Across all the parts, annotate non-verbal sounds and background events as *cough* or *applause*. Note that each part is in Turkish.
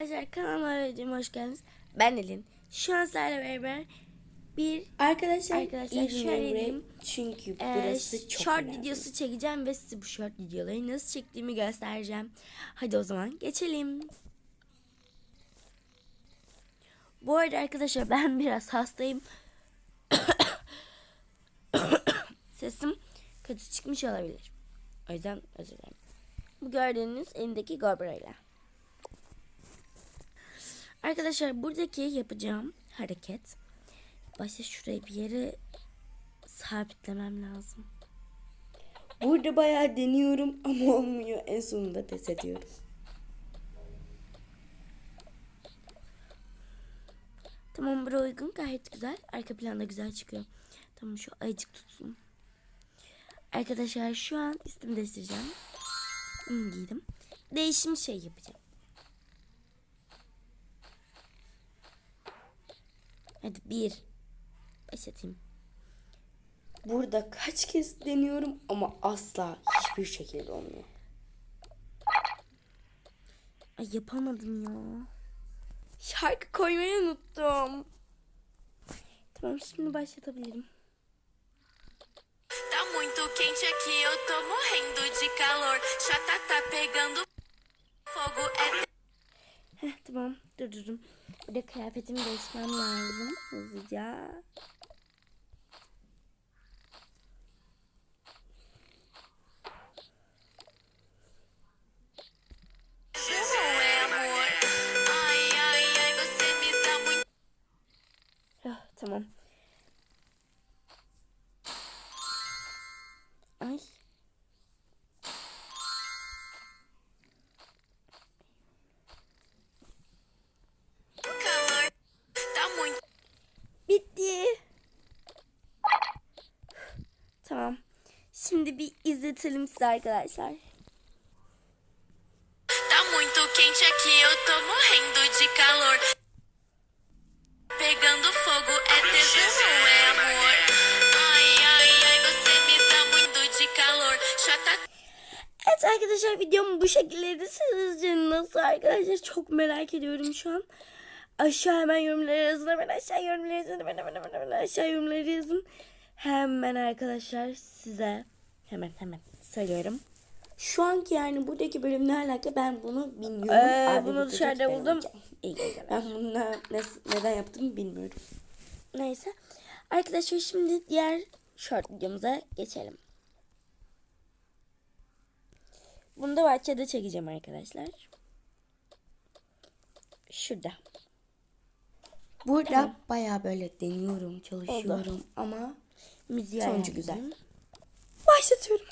Arkadaşlar kanalıma videoma hoş geldiniz. Ben Elin. Şu an sizlerle beraber bir Arkadaşlar, Arkadaşlar, şöyle diyeyim. Çünkü e, burası çok short önemli. videosu çekeceğim ve size bu short videoları nasıl çektiğimi göstereceğim. Hadi o zaman geçelim. Bu arada arkadaşlar *laughs* ben biraz hastayım. *coughs* Sesim kötü çıkmış olabilir. O yüzden özür dilerim. Bu gördüğünüz elindeki GoPro ile. Arkadaşlar buradaki yapacağım hareket. Başta şuraya bir yere sabitlemem lazım. Burada bayağı deniyorum *laughs* ama olmuyor. En sonunda pes ediyorum. Tamam buraya uygun gayet güzel. Arka planda güzel çıkıyor. Tamam şu ayıcık tutsun. Arkadaşlar şu an üstümü değiştireceğim. Bunu giydim. Değişim şey yapacağım. Hadi bir. Başlatayım. Burada kaç kez deniyorum ama asla hiçbir şekilde olmuyor. Ay yapamadım ya. Şarkı koymayı unuttum. Tamam şimdi başlatabilirim. Tá muito quente aqui, eu tô morrendo de calor. Chata tá pegando fogo, é Heh, tamam durdurdum. Burada kıyafetimi değişmem lazım hızlıca. não izletelim size arkadaşlar. Tá muito quente aqui, eu tô morrendo de calor. Pegando fogo, é tesão, é amor. Ai, ai, ai, você me dá muito de calor. Chata Evet arkadaşlar videom bu şekildeydi. Sizce nasıl arkadaşlar çok merak ediyorum şu an. Aşağı hemen yorumları yazın. Hemen aşağı yorumları yazın. Hemen hemen hemen, hemen aşağı yorumları yazın. Hemen arkadaşlar size hemen hemen söylüyorum. Şu anki yani buradaki bölüm ne alaka ben bunu bilmiyorum. Ee, Abi bunu dışarıda ben buldum. İyi. Ben bunu ne- ne- neden yaptım bilmiyorum. Neyse. Arkadaşlar şimdi diğer short videomuza geçelim. Bunu da bahçede çekeceğim arkadaşlar. Şurada. Burada bayağı böyle deniyorum, çalışıyorum ama Müziği Sonucu güzel. Başlatıyorum.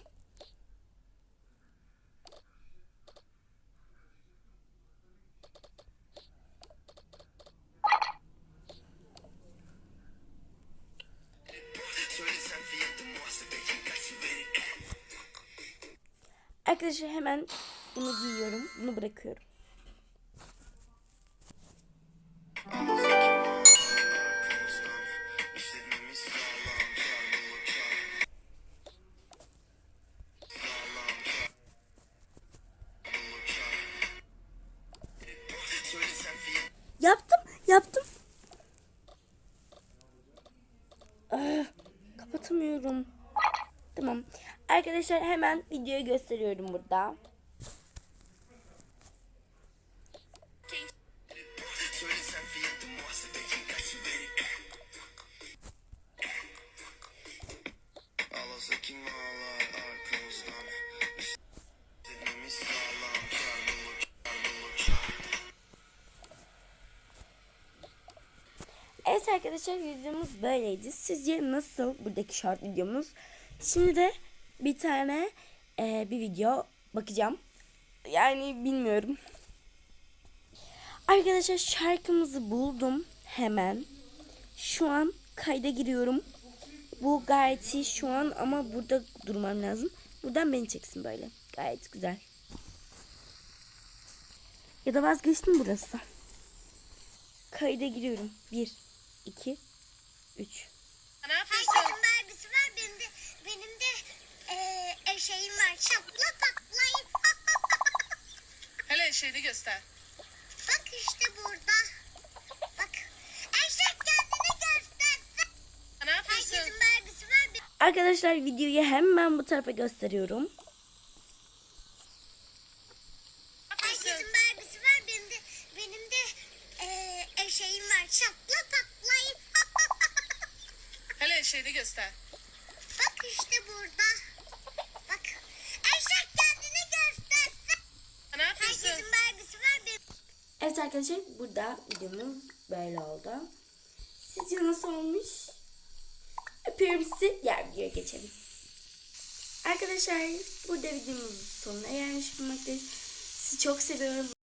Arkadaşlar hemen bunu giyiyorum. Bunu bırakıyorum. Yaptım, yaptım. Ah, kapatamıyorum. Tamam. Arkadaşlar hemen videoyu gösteriyorum burada. Arkadaşlar videomuz böyleydi. Sizce nasıl buradaki short videomuz? Şimdi de bir tane e, bir video bakacağım. Yani bilmiyorum. Arkadaşlar şarkımızı buldum hemen. Şu an kayda giriyorum. Bu gayet iyi şu an ama burada durmam lazım. Buradan beni çeksin böyle. Gayet güzel. Ya da vazgeçtim burası. Kayda giriyorum. 1, 2, 3. Herkesin Barbie'si var. Benim de, benim de e, eşeğim var. Şapla patlayın. Hele eşeğini göster. Bak işte burada. Bak. Eşek kendini göstersin. Herkesin Barbie'si var. Arkadaşlar videoyu hemen bu tarafa gösteriyorum. Herkesin Barbie'si var. Benim de, benim de e, eşeğim var. Şapla Şeyde göster. Bak işte burada. Bak. Eşek kendini göstersin. Ne yapıyorsun? Herkesin Barbie'si var. Benim Evet arkadaşlar burada videomuz böyle oldu. Sizce nasıl olmuş? Öpüyorum sizi. Diğer videoya geçelim. Arkadaşlar burada videomuzun sonuna gelmiş bulunmaktayız. Sizi çok seviyorum.